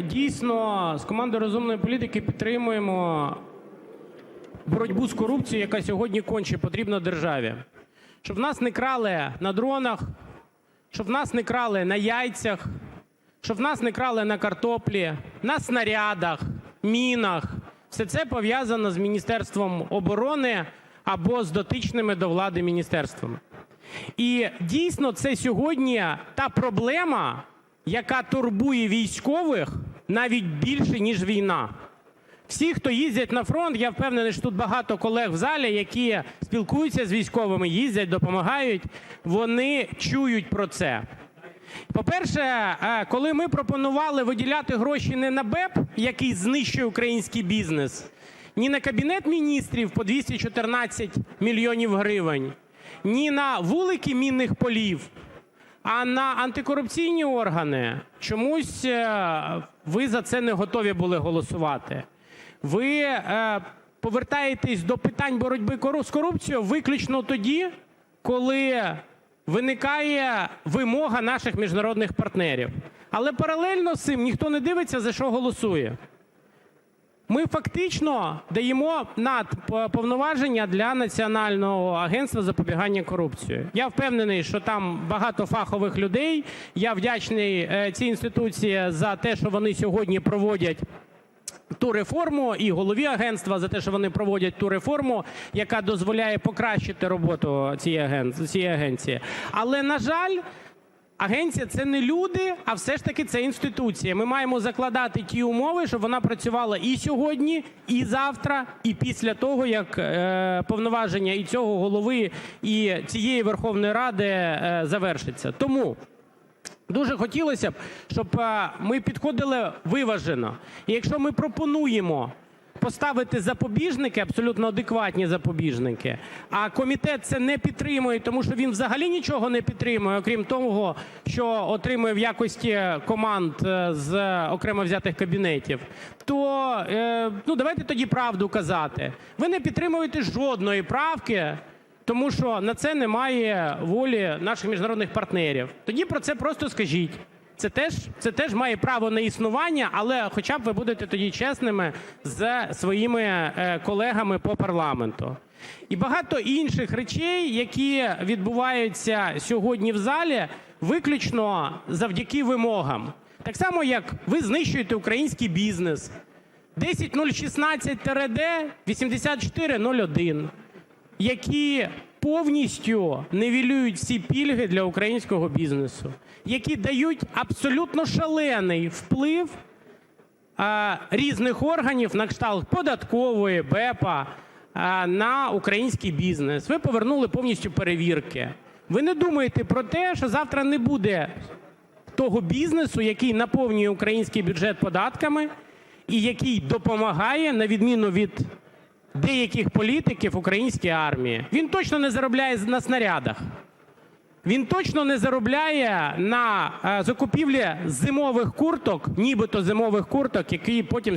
дійсно з командою розумної політики підтримуємо боротьбу з корупцією, яка сьогодні конче потрібна державі. Щоб нас не крали на дронах, щоб нас не крали на яйцях, щоб нас не крали на картоплі, на снарядах, мінах. Все це пов'язано з Міністерством оборони або з дотичними до влади міністерствами. І дійсно це сьогодні та проблема, яка турбує військових навіть більше, ніж війна. Всі, хто їздять на фронт, я впевнений, що тут багато колег в залі, які спілкуються з військовими, їздять, допомагають, вони чують про це. По-перше, е, коли ми пропонували виділяти гроші не на БЕП, який знищує український бізнес, ні на Кабінет міністрів по 214 мільйонів гривень, ні на вулики мінних полів, а на антикорупційні органи, чомусь е, ви за це не готові були голосувати. Ви е, повертаєтесь до питань боротьби з корупцією виключно тоді, коли виникає вимога наших міжнародних партнерів. Але паралельно з цим ніхто не дивиться, за що голосує. Ми фактично даємо надповноваження для Національного агентства запобігання корупції. Я впевнений, що там багато фахових людей. Я вдячний е, цій інституції за те, що вони сьогодні проводять ту реформу, і голові агентства за те, що вони проводять ту реформу, яка дозволяє покращити роботу цієї агенції. Але, на жаль, Агенція це не люди, а все ж таки це інституція. Ми маємо закладати ті умови, щоб вона працювала і сьогодні, і завтра, і після того, як е, повноваження і цього голови, і цієї Верховної Ради е, завершиться. Тому Дуже хотілося б, щоб е, ми підходили виважено. І якщо ми пропонуємо поставити запобіжники, абсолютно адекватні запобіжники, а комітет це не підтримує, тому що він взагалі нічого не підтримує, окрім того, що отримує в якості команд е, з окремо взятих кабінетів, то е, ну, давайте тоді правду казати. Ви не підтримуєте жодної правки, тому що на це немає волі наших міжнародних партнерів. Тоді про це просто скажіть. Це теж, це теж має право на існування, але хоча б ви будете тоді чесними з своїми е, колегами по парламенту. І багато інших речей, які відбуваються сьогодні в залі, виключно завдяки вимогам. Так само, як ви знищуєте український бізнес. 10016-д 8401 які повністю нівелюють всі пільги для українського бізнесу, які дають абсолютно шалений вплив різних органів на кшталт податкової, БЕПа на український бізнес. Ви повернули повністю перевірки. Ви не думаєте про те, що завтра не буде того бізнесу, який наповнює український бюджет податками і який допомагає, на відміну від деяких політиків українській армії. Він точно не заробляє на снарядах. Він точно не заробляє на е, закупівлі зимових курток, нібито зимових курток, які потім,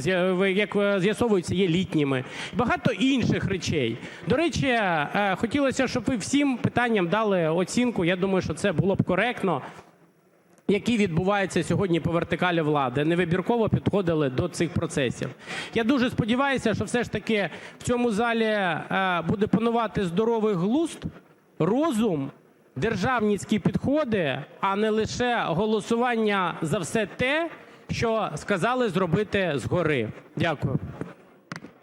як е, з'ясовується, є літніми. Багато інших речей. До речі, е, хотілося, щоб ви всім питанням дали оцінку. Я думаю, що це було б коректно які відбуваються сьогодні по вертикалі влади, невибірково підходили до цих процесів. Я дуже сподіваюся, що все ж таки в цьому залі е, буде панувати здоровий глузд, розум, державницькі підходи, а не лише голосування за все те, що сказали зробити згори. Дякую.